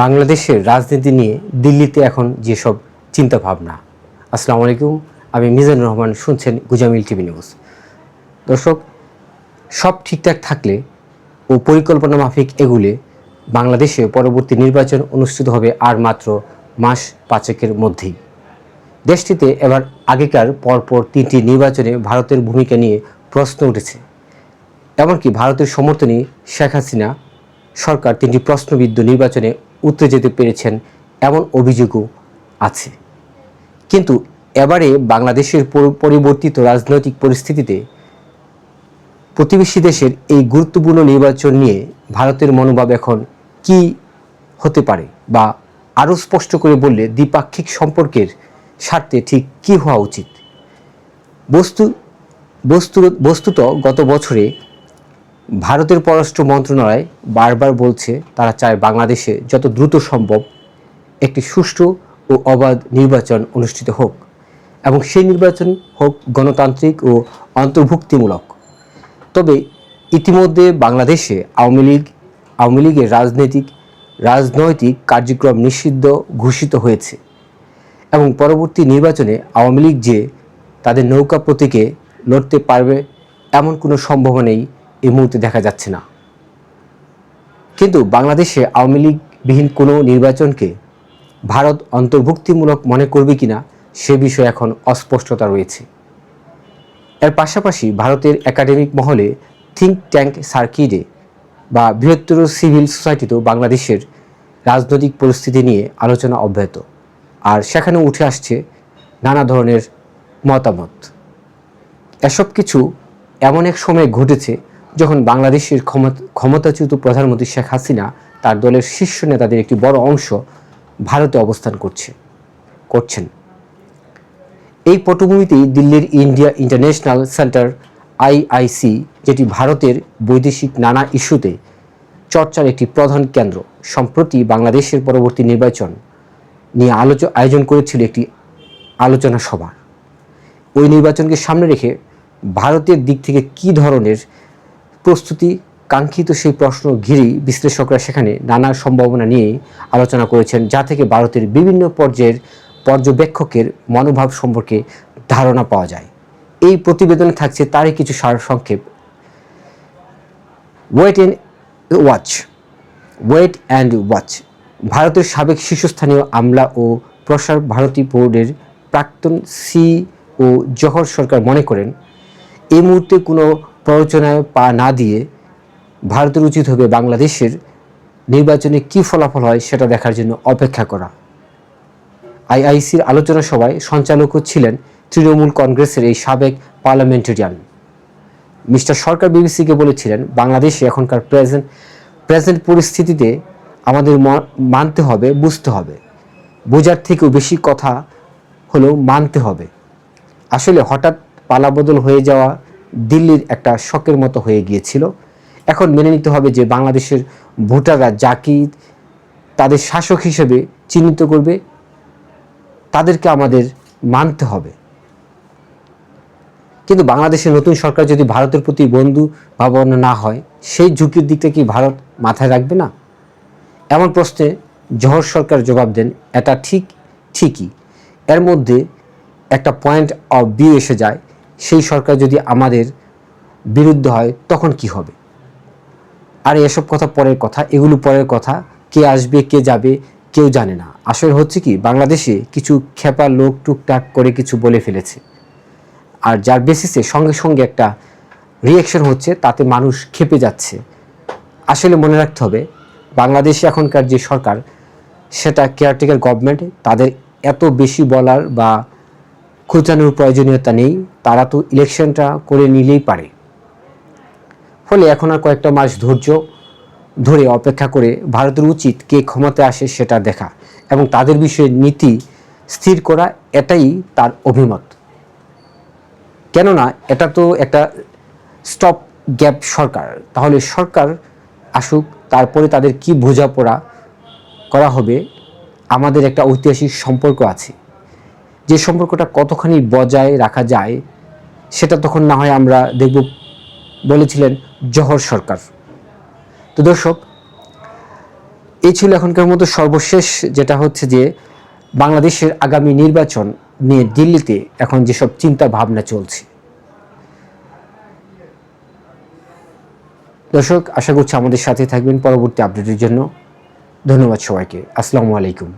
বাংলাদেশের রাজনীতি নিয়ে দিল্লিতে এখন যেসব চিন্তা ভাবনা আসসালামু আলাইকুম, আমি মিজানুর রহমান, শুনছেন গুজামিল টিভি নিউজ। দর্শক, সব ঠিকঠাক থাকলে ও পরিকল্পনা মাফিক এগুলে বাংলাদেশে পরবর্তী নির্বাচন অনুষ্ঠিত হবে আর মাত্র মাস পাঁচেকের মধ্যেই। দেশটিতে এবার আগেকার পরপর তিনটি নির্বাচনে ভারতের ভূমিকা নিয়ে প্রশ্ন উঠেছে। এমনকি ভারতের সমর্থনে শেখ হাসিনা সরকার তিনটি প্রশ্নবিদ্ধ নির্বাচনে উতরে যেতে পেরেছেন এমন অভিযোগও আছে। কিন্তু এবারে বাংলাদেশের পরিবর্তিত রাজনৈতিক পরিস্থিতিতে প্রতিবেশী দেশের এই গুরুত্বপূর্ণ নির্বাচন নিয়ে ভারতের মনোভাব এখন কি হতে পারে বা আরও স্পষ্ট করে বললে দ্বিপাক্ষিক সম্পর্কের স্বার্থে ঠিক কী হওয়া উচিত? বস্তু বস্তু বস্তুত গত বছরে ভারতের পররাষ্ট্র মন্ত্রণালয় বারবার বলছে তারা চায় বাংলাদেশে যত দ্রুত সম্ভব একটি সুষ্ঠু ও অবাধ নির্বাচন অনুষ্ঠিত হোক এবং সেই নির্বাচন হোক গণতান্ত্রিক ও অন্তর্ভুক্তিমূলক। তবে ইতিমধ্যে বাংলাদেশে আওয়ামী লীগ, আওয়ামী লীগের রাজনৈতিক রাজনৈতিক কার্যক্রম নিষিদ্ধ ঘোষিত হয়েছে এবং পরবর্তী নির্বাচনে আওয়ামী লীগ যে তাদের নৌকা প্রতীকে লড়তে পারবে এমন কোনো সম্ভাবনাই এই মুহূর্তে দেখা যাচ্ছে না। কিন্তু বাংলাদেশে আওয়ামী লীগবিহীন কোনো নির্বাচনকে ভারত অন্তর্ভুক্তিমূলক মনে করবে কিনা সে বিষয়ে এখন অস্পষ্টতা রয়েছে। এর পাশাপাশি ভারতের একাডেমিক মহলে থিঙ্ক ট্যাঙ্ক সার্কিটে বা বৃহত্তর সিভিল সোসাইটিতেও বাংলাদেশের রাজনৈতিক পরিস্থিতি নিয়ে আলোচনা অব্যাহত। আর সেখানে উঠে আসছে নানা ধরনের মতামত। এসব কিছু এমন এক সময় ঘটেছে যখন বাংলাদেশের ক্ষমতা ক্ষমতাচ্যুত প্রধানমন্ত্রী শেখ হাসিনা তার দলের শীর্ষ নেতাদের একটি বড় অংশ ভারতে অবস্থান করছে, করছেন। এই পটভূমিতেই দিল্লির ইন্ডিয়া ইন্টারন্যাশনাল সেন্টার, আইআইসি, যেটি ভারতের বৈদেশিক নানা ইস্যুতে চর্চার একটি প্রধান কেন্দ্র, সম্প্রতি বাংলাদেশের পরবর্তী নির্বাচন নিয়ে আলোচ আয়োজন করেছিল একটি আলোচনা সভা। ওই নির্বাচনকে সামনে রেখে ভারতের দিক থেকে কী ধরনের প্রস্তুতি, কাঙ্ক্ষিত সেই প্রশ্ন ঘিরেই বিশ্লেষকরা সেখানে নানা সম্ভাবনা নিয়ে আলোচনা করেছেন, যা থেকে ভারতের বিভিন্ন পর্যায়ের পর্যবেক্ষকের মনোভাব সম্পর্কে ধারণা পাওয়া যায়। এই প্রতিবেদনে থাকছে তারই কিছু সারসংক্ষেপ wait and watch wait and watch ভারতের সাবেক শীর্ষস্থানীয় আমলা ও প্রসার ভারতী বোর্ডের প্রাক্তন সি ও জহর সরকার মনে করেন এই মুহূর্তে কোনো প্ররোচনায় পা না দিয়ে ভারতের উচিত হবে বাংলাদেশের নির্বাচনে কী ফলাফল হয় সেটা দেখার জন্য অপেক্ষা করা। আইআইসির আলোচনা সভায় সঞ্চালকও ছিলেন তৃণমূল কংগ্রেসের এই সাবেক পার্লামেন্টেরিয়ান। মিস্টার সরকার বিবিসিকে বলেছিলেন, বাংলাদেশে এখনকার প্রেজেন্ট প্রেজেন্ট পরিস্থিতিতে আমাদের মানতে হবে, বুঝতে হবে। বোঝার থেকেও বেশি কথা হলো মানতে হবে। আসলে হঠাৎ পালাবদল হয়ে যাওয়া দিল্লির একটা শকের মতো হয়ে গিয়েছিল। এখন মেনে নিতে হবে যে বাংলাদেশের ভোটাররা যাকে তাদের শাসক হিসেবে চিহ্নিত করবে, তাদেরকে আমাদের মানতে হবে। কিন্তু বাংলাদেশের নতুন সরকার যদি ভারতের প্রতি বন্ধু ভাবনা না হয়, সেই ঝুঁকির দিকটা কি ভারত মাথায় রাখবে না? এমন প্রশ্নে জহর সরকার জবাব দেন, এটা ঠিক ঠিকই। এর মধ্যে একটা পয়েন্ট অফ ভিউ এসে যায় সেই সরকার যদি আমাদের বিরুদ্ধে হয়, তখন কি হবে? আর এসব কথা পরের কথা, এগুলো পরের কথা, কে আসবে, কে যাবে, কেউ জানে না। আসলে হচ্ছে কি, বাংলাদেশে কিছু খেপা লোক টুকটাক করে কিছু বলে ফেলেছে। আর যার বেসিসে সঙ্গে সঙ্গে একটা রিয়াকশন হচ্ছে, তাতে মানুষ খেপে যাচ্ছে। আসলে মনে রাখতে হবে, বাংলাদেশে এখনকার যে সরকার, সেটা কেয়ারটেকার গভর্নমেন্ট তাদের এত বেশি বলার বা খোঁচানোর প্রয়োজনীয়তা নেই, তারা তো ইলেকশনটা করে নিলেই পারে। ফলে এখন আর কয়েকটা মাস ধৈর্য ধরে অপেক্ষা করে ভারতের উচিত কে ক্ষমতায় আসে সেটা দেখা এবং তাদের বিষয়ে নীতি স্থির করা, এটাই তার অভিমত। কেননা এটা তো একটা স্টপ গ্যাপ সরকার। তাহলে সরকার আসুক, তারপরে তাদের কি বোঝাপড়া করা হবে, আমাদের একটা ঐতিহাসিক সম্পর্ক আছে। যে সম্পর্কটা কতখানি বজায় রাখা যায়, সেটা তখন না হয় আমরা দেখব, বলেছিলেন জহর সরকার। তো দর্শক এই ছিল এখনকার মতো সর্বশেষ, যেটা হচ্ছে যে বাংলাদেশের আগামী নির্বাচন নিয়ে দিল্লিতে এখন যেসব চিন্তা ভাবনা চলছে। দর্শক, আশা করছি আমাদের সাথে থাকবেন পরবর্তী আপডেটের জন্য। ধন্যবাদ সবাইকে। আসসালামু আলাইকুম।